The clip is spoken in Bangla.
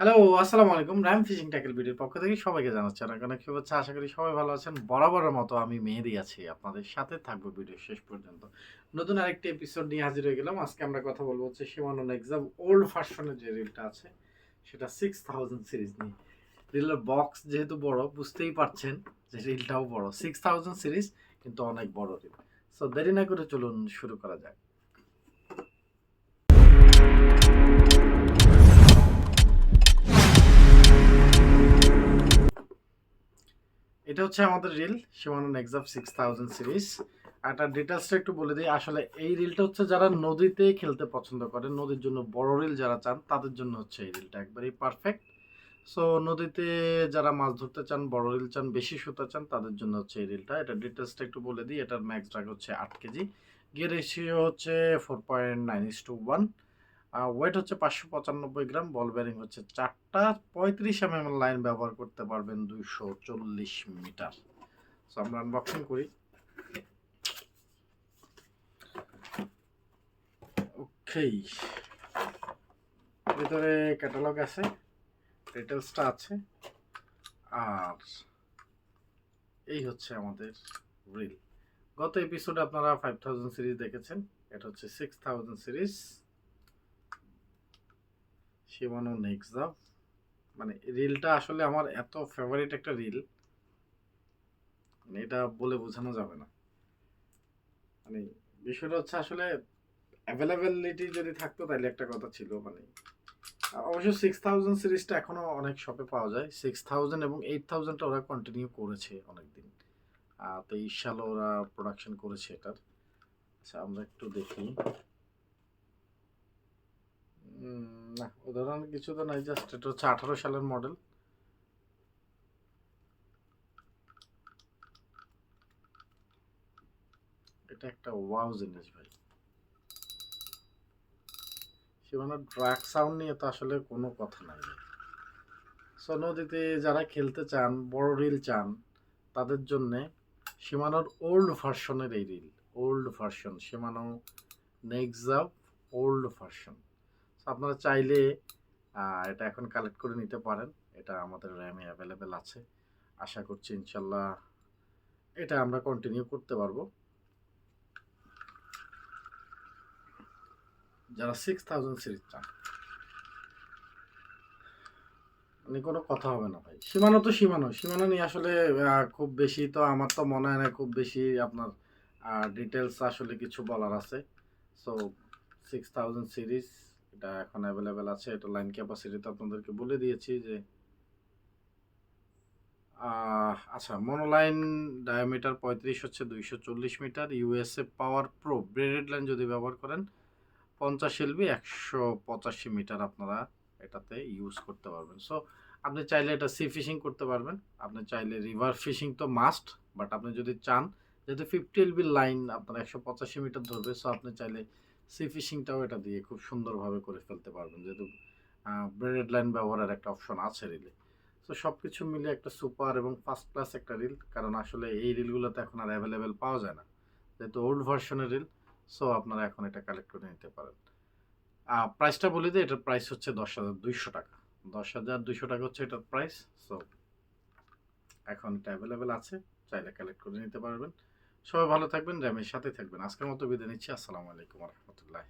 হ্যালো আসসালামু আলাইকুম। রাম ফিশিং ট্যাকেল ভিডিওর পক্ষ থেকে সবাইকে জানাচ্ছি অনেক অনেক শুভেচ্ছা। আশা করি সবাই ভালো আছেন। বরাবরের মতো আমি মেহেদি আছি। আপনাদের সাথে থাকব ভিডিও শেষ পর্যন্ত। নতুন আরেকটি এপিসোড নিয়ে হাজির হয়ে গেলাম। আজকে আমরা কথা বলব হচ্ছে সীমানো এক্সাম ওল্ড ভার্সনের যে রিলটা আছে, সেটা সিক্স থাউজেন্ড সিরিজ নিয়ে। রিলের বক্স যেহেতু বড়, বুঝতেই পারছেন যে রিলটাও বড়। সিক্স থাউজেন্ড সিরিজ কিন্তু অনেক বড় রিল সো দেরি না করে চলুন শুরু করা যাক। এটা হচ্ছে আমাদের reel Shimano Nexave six thousand series তার ডিটেলসটা একটু বলে দিই, আসলে এই রিলটা হচ্ছে যারা নদীতে খেলতে পছন্দ করে নদীর জন্য বড় রিল যারা চান, তাদের জন্য হচ্ছে এই রিলটা একবারেই পারফেক্ট সো নদীতে যারা মাছ ধরতে চান, বড় রিল চান, বেশি সুতা চান, তাদের জন্য হচ্ছে এই রিলটা এটা ডিটেলসটা একটু বলে দিই, এটার ম্যাক্স ড্রাগ হচ্ছে আট কেজি। গিয়ে রেশিও হচ্ছে four point nine is to one weight হচ্ছে পাঁচশো পঁচানব্বই গ্রাম বল ব্যারিং হচ্ছে চারটা, পঁয়ত্রিশ এম এম লাইন ব্যবহার করতে পারবেন দুইশো চল্লিশ মিটার। সো আমরা আনবক্সিং করি। ওকেই ভিতরে ক্যাটালগ আছে ডিটেলসটা আছে। আর এই হচ্ছে আমাদের রিল গত এপিসোডে আপনারা ফাইভ থাউজেন্ড সিরিজ দেখেছেন, এটা হচ্ছে six thousand series Shimano Nexave মানে রিলটা আসলে আমার এত ফেভারিট একটা রিল মানে এটা বলে বোঝানো যাবে না। মানে বিষয়টা হচ্ছে আসলে অ্যাভেলেবেলিটি যদি থাকতো তাহলে একটা কথা ছিল মানে অবশ্য সিক্স থাউজেন্ড সিরিজটা এখনও অনেক শপে পাওয়া যায়। সিক্স থাউজেন্ড এবং এইট থাউজেন্ডটা ওরা কন্টিনিউ করেছে অনেকদিন। তেইশ সালে ওরা প্রোডাকশন করেছে এটার। আচ্ছা আমরা একটু দেখি। না, উদাহরণ কিছু তো নাই জাস্ট এটা হচ্ছে আঠারো সালের মডেল এটা একটা ওয়াও জিনিস ভাই। সীমানা ড্রাগ সাউন্ড নিয়ে তো আসলে কোনো কথা নাই সো নদীতে যারা খেলতে চান, বড় রিল চান, তাদের জন্যে সীমানোর ওল্ড ভার্সনের এই reel old version Shimano Nexave old version আপনারা চাইলে এটা এখন কালেক্ট করে নিতে পারেন। এটা আমাদের র্যামে অ্যাভেলেবেল আছে। আশা করছি ইনশাল্লাহ এটা আমরা কন্টিনিউ করতে পারব। যারা সিক্স থাউজেন্ড সিরিজ চান। মানে কোনো কথা হবে না ভাই। সীমানো তো সীমানো। সীমানো নিয়ে আসলে খুব বেশি তো আমার তো মনে হয় না, খুব বেশি আপনার ডিটেলস আসলে কিছু বলার আছে। সো সিক্স থাউজেন্ড সিরিজ এটা এখন অ্যাভেলেবেল আছে, এটা লাইন ক্যাপাসিটি তো আপনাদেরকে বলে দিয়েছি যে আচ্ছা মনোলাইন ডায়ামিটার পঁয়ত্রিশ হচ্ছে দুইশো চল্লিশ metre USA power pro braided line যদি ব্যবহার করেন, পঞ্চাশ এলবি একশো পঁচাশি মিটার আপনারা এটাতে ইউজ করতে পারবেন। সো আপনি চাইলে এটা সি ফিশিং করতে পারবেন, আপনি চাইলে রিভার ফিশিং তো মাস্ট বাট আপনি যদি চান, যেহেতু ফিফটি এলবি লাইন আপনার একশো পঁচাশি মিটার ধরবে সো আপনি চাইলে সি ফিশিংটাও এটা দিয়ে খুব সুন্দরভাবে করে ফেলতে পারবেন। যেহেতু ব্রেডেড লাইন ব্যবহারের একটা অপশন আছে রিলে সো সব কিছু মিলে একটা সুপার এবং ফার্স্ট ক্লাস একটা রিল কারণ আসলে এই রিলগুলোতে এখন আর অ্যাভেলেবেল পাওয়া যায় না। যেহেতু ওল্ড ভার্সনের রিল সো আপনারা এখন এটা কালেক্ট করে নিতে পারেন। প্রাইসটা বলে দিই এটার প্রাইস হচ্ছে দশ হাজার দুইশো টাকা। দশ হাজার দুইশো টাকা হচ্ছে এটার প্রাইস সো এখন এটা অ্যাভেলেবেল আছে, চাইলে কালেক্ট করে নিতে পারবেন। সবাই ভালো থাকবেন র্যামের সাথে থাকবেন। আজকের মতো বিদায় নিচ্ছি। আসসালামু আলাইকুম রহমতুল্লাহ